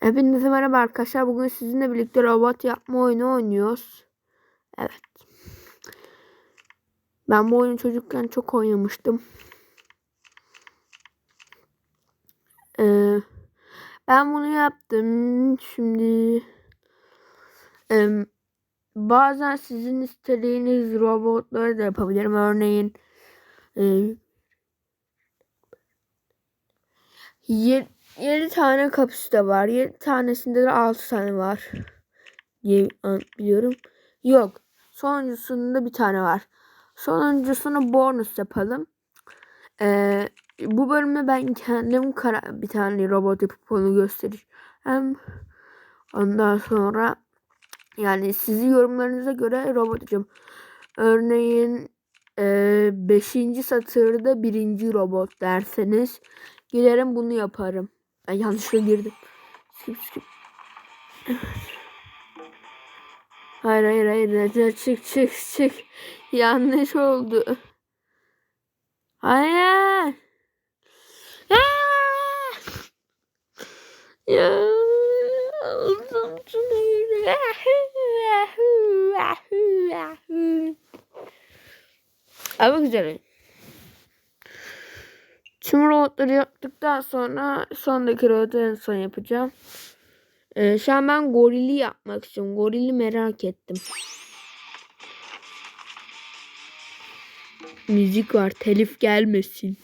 Hepinize merhaba arkadaşlar. Bugün sizinle birlikte robot yapma oyunu oynuyoruz. Evet. Ben bu oyunu çocukken çok oynamıştım. Ee, ben bunu yaptım. Şimdi em, bazen sizin istediğiniz robotları da yapabilirim. Örneğin e, 7 tane kapasite var. 7 tanesinde de 6 tane var. diye biliyorum. Yok. Sonuncusunda bir tane var. Sonuncusunu bonus yapalım. Ee, bu bölümde ben kendim kara- bir tane robot yapıp onu göstereceğim. Ondan sonra yani sizi yorumlarınıza göre robot yapacağım. Örneğin 5. satırda birinci robot derseniz giderim bunu yaparım. Ben yanlışlıkla girdim. Skip skip. Hayır hayır hayır. Çık çık çık. Yanlış oldu. Hayır. Ya. Aldım Ama güzel. Tüm robotları yaptıktan sonra sondaki robotu en son yapacağım. Ee, şu an ben gorili yapmak istiyorum. Gorili merak ettim. Müzik var. Telif gelmesin.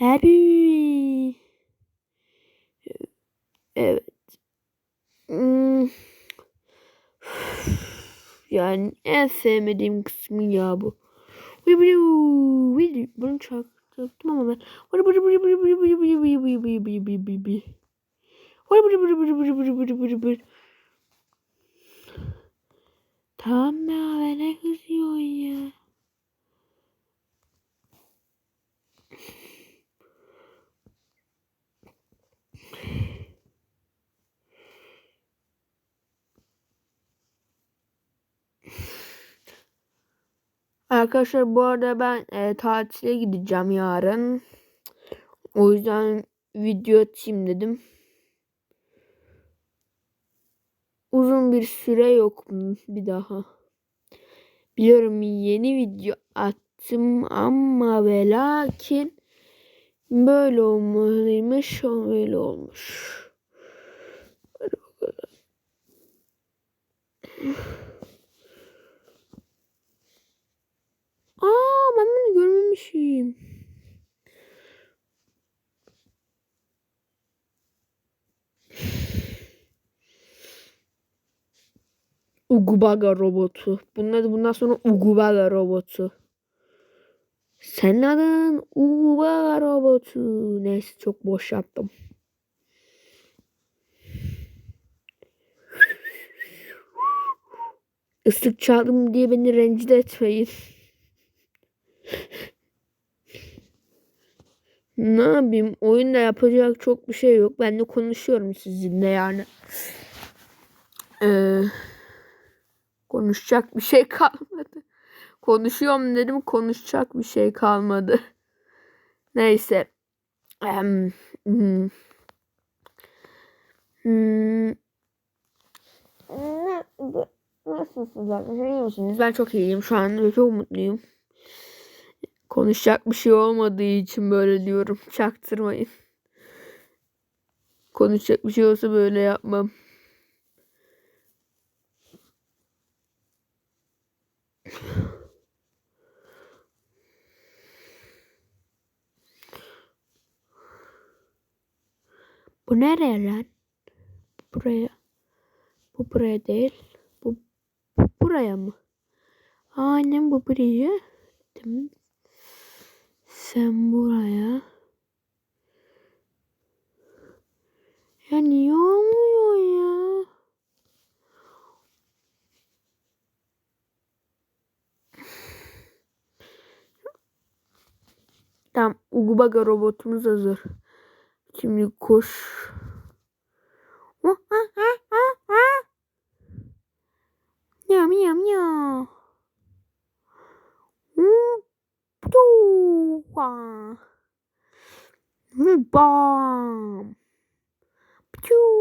Abi. Evet. Hmm. Yani en sevmediğim kısmı ya bu. Bunu çaktım ama ben. Tamam ya ben ne kızıyorsun ya. Arkadaşlar bu arada ben e, tatile gideceğim yarın. O yüzden video atayım dedim. Uzun bir süre yok bir daha. Biliyorum yeni video attım ama ve lakin böyle olmalıymış öyle olmuş. Hadi bakalım. Aa ben bunu görmemişim. Ugubaga robotu. Bunun adı bundan sonra Ugubaga robotu. Senin adın Ugubaga robotu. Neyse çok boş yaptım. Islık çaldım diye beni rencide etmeyin. ne yapayım? Oyunda yapacak çok bir şey yok. Ben de konuşuyorum sizinle yani. Eee... Konuşacak bir şey kalmadı. Konuşuyorum dedim konuşacak bir şey kalmadı. Neyse. Um, hmm. Hmm. Nasılsınız arkadaşlar? İyi misiniz? Ben çok iyiyim şu an çok mutluyum. Konuşacak bir şey olmadığı için böyle diyorum. Çaktırmayın. Konuşacak bir şey olsa böyle yapmam. Bu nereye lan? Buraya. Bu buraya değil. Bu, bu buraya mı? Aynen bu buraya. Sen buraya. Ugubaga robotumuz hazır. Şimdi koş. Yam yam yam. Bam. Pütüve.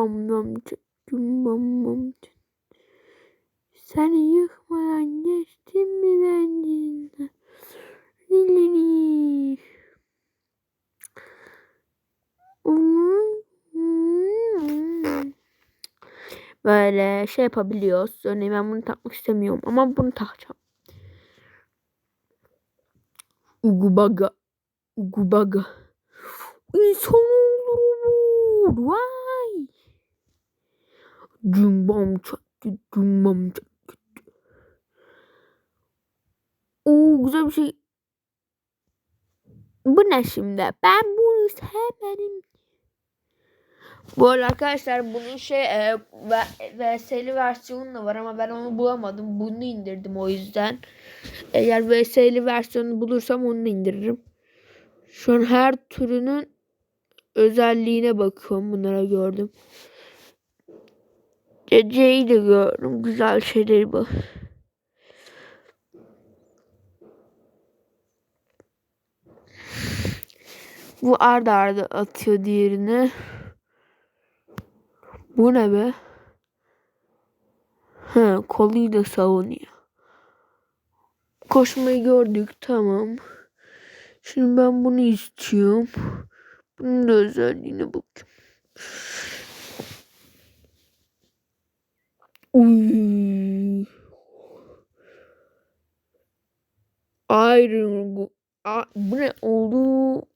Gümbam nam gümbam nam Seni yıkmadan geçtim mi ben dinle? Dilini. Böyle şey yapabiliyoruz. Örneğin ben bunu takmak istemiyorum ama bunu takacağım. Ugubaga. Ugubaga. İnsan olur. Vay. Cumbam çaktı. Cumbam çaktı. Oo güzel bir şey. Bu ne şimdi? Ben bunu sevmedim. Bu arada arkadaşlar bunun şey e, VS'li versiyonu da var ama ben onu bulamadım. Bunu indirdim o yüzden. Eğer VS'li versiyonu bulursam onu indiririm. Şu an her türünün özelliğine bakıyorum. Bunlara gördüm. Geceyi de gördüm. Güzel şeyleri bu. Bu arda arda atıyor diğerini. Bu ne be? He, koluyla savunuyor. Koşmayı gördük tamam. Şimdi ben bunu istiyorum. Bunun da özelliğine bakayım. Uy. Iron bu. Bu ne oldu?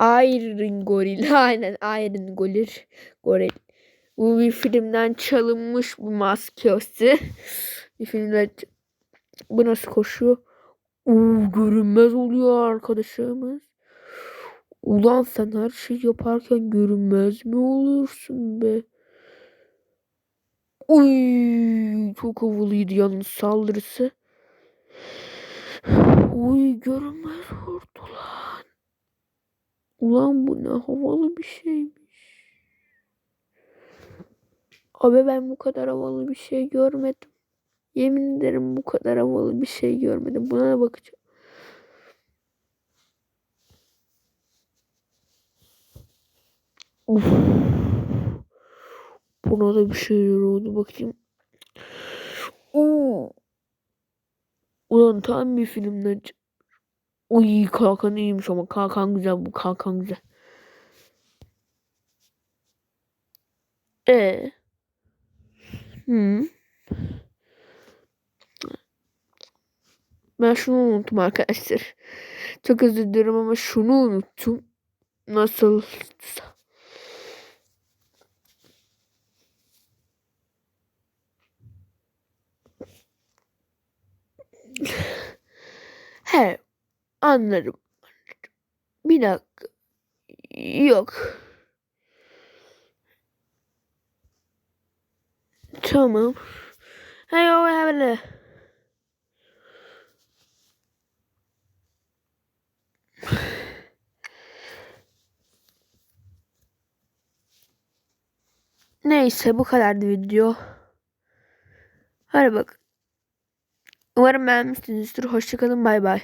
Iron Goril. Aynen Iron Goril. Goril. Bu bir filmden çalınmış bu maskesi. bir filmde bu nasıl koşuyor? Uuu görünmez oluyor arkadaşımız. Ulan sen her şey yaparken görünmez mi olursun be? Uy çok havalıydı yalnız saldırısı. Uy görünmez vurdu lan. Ulan bu ne havalı bir şeymiş. Abi ben bu kadar havalı bir şey görmedim. Yemin ederim bu kadar havalı bir şey görmedim. Buna da bakacağım. Uf. Buna da bir şeyler oldu bakayım. Oo. Ulan tam bir filmden Uy kalkan iyiymiş ama kalkan güzel bu kalkan güzel. E. Hı. Ben şunu unuttum arkadaşlar. Çok özür dilerim ama şunu unuttum. Nasıl? He, anladım. Bir dakika. Yok. Tamam. Hey, o öyle. Neyse bu kadardı video. Hadi bak. Umarım beğenmişsinizdir. Hoşçakalın bay bay.